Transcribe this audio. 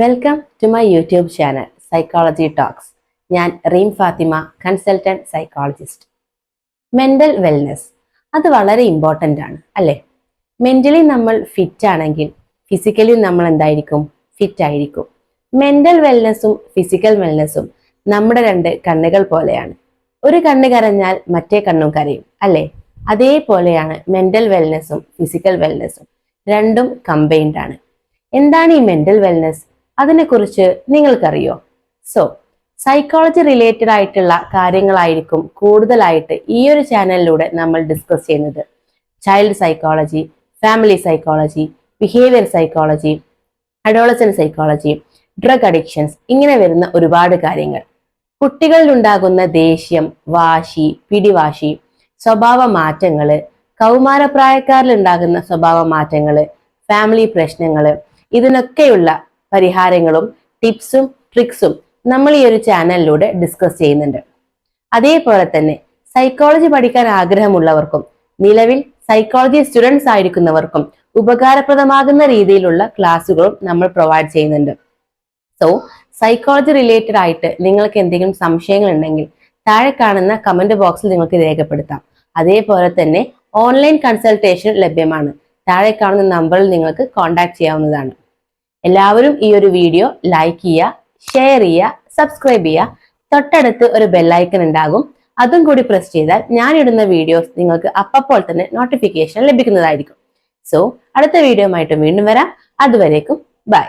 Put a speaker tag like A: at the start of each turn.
A: Welcome to my YouTube channel psychology talks ഞാൻ Reem Fathima consultant psychologist mental wellness അത് വളരെ important ആണ് അല്ലേ? മെന്റലി നമ്മൾ ഫിറ്റ് ആണെങ്കിൽ ഫിസിക്കലി നമ്മൾ എന്തായിരിക്കും? ഫിറ്റ് ആയിരിക്കും. മെന്റൽ വെൽനെസ്സും ഫിസിക്കൽ വെൽനെസ്സും നമ്മുടെ രണ്ട് കണ്ണുകൾ പോലെയാണ്. ഒരു കണ്ണ് കരഞ്ഞാൽ മറ്റേ കണ്ണും കരയും അല്ലേ? അതേപോലെയാണ് മെന്റൽ വെൽനെസ്സും ഫിസിക്കൽ വെൽനെസ്സും രണ്ടും കമ്പൈൻഡ് ആണ്. എന്താണ് ഈ മെന്റൽ വെൽനെസ് അതിനെക്കുറിച്ച് നിങ്ങൾക്കറിയോ? സോ സൈക്കോളജി റിലേറ്റഡ് ആയിട്ടുള്ള കാര്യങ്ങളായിരിക്കും കൂടുതലായിട്ട് ഈ ഒരു ചാനലിലൂടെ നമ്മൾ ഡിസ്കസ് ചെയ്യുന്നത്. Child psychology family psychology behaviour psychology adolescent psychology drug addictions ഇങ്ങനെ വരുന്ന ഒരുപാട് കാര്യങ്ങൾ. കുട്ടികളിലുണ്ടാകുന്ന ദേഷ്യം വാശി പിടിവാശി സ്വഭാവ മാറ്റങ്ങൾ കൗമാരപ്രായക്കാരിൽ ഉണ്ടാകുന്ന സ്വഭാവ മാറ്റങ്ങൾ ഫാമിലി പ്രശ്നങ്ങൾ ഇതിനൊക്കെയുള്ള പരിഹാരങ്ങളും ടിപ്സും ട്രിക്സും നമ്മൾ ഈ ഒരു ചാനലിലൂടെ ഡിസ്കസ് ചെയ്യുന്നുണ്ട്. അതേപോലെ തന്നെ സൈക്കോളജി പഠിക്കാൻ ആഗ്രഹമുള്ളവർക്കും നിലവിൽ സൈക്കോളജി സ്റ്റുഡൻസ് ആയിരിക്കുന്നവർക്കും ഉപകാരപ്രദമാകുന്ന രീതിയിലുള്ള ക്ലാസ്സുകളും നമ്മൾ പ്രൊവൈഡ് ചെയ്യുന്നുണ്ട്. സോ സൈക്കോളജി റിലേറ്റഡ് ആയിട്ട് നിങ്ങൾക്ക് എന്തെങ്കിലും സംശയങ്ങൾ ഉണ്ടെങ്കിൽ താഴെ കാണുന്ന കമന്റ് ബോക്സിൽ നിങ്ങൾക്ക് രേഖപ്പെടുത്താം. അതേപോലെ തന്നെ ഓൺലൈൻ കൺസൾട്ടേഷൻ ലഭ്യമാണ്. താഴെ കാണുന്ന നമ്പറിൽ നിങ്ങൾക്ക് കോൺടാക്ട് ചെയ്യാവുന്നതാണ്. എല്ലാവരും ഈ ഒരു വീഡിയോ ലൈക്ക് ചെയ്യുക ഷെയർ ചെയ്യുക സബ്സ്ക്രൈബ് ചെയ്യുക. തൊട്ടടുത്ത് ഒരു ബെല്ലൈക്കൺ ഉണ്ടാകും. അതും കൂടി പ്രസ് ചെയ്താൽ ഞാൻ ഇടുന്ന വീഡിയോസ് നിങ്ങൾക്ക് അപ്പപ്പോൾ തന്നെ നോട്ടിഫിക്കേഷൻ ലഭിക്കുന്നതായിരിക്കും. സോ അടുത്ത വീഡിയോ ആയിട്ട് വീണ്ടും വരാം. അതുവരേക്കും ബൈ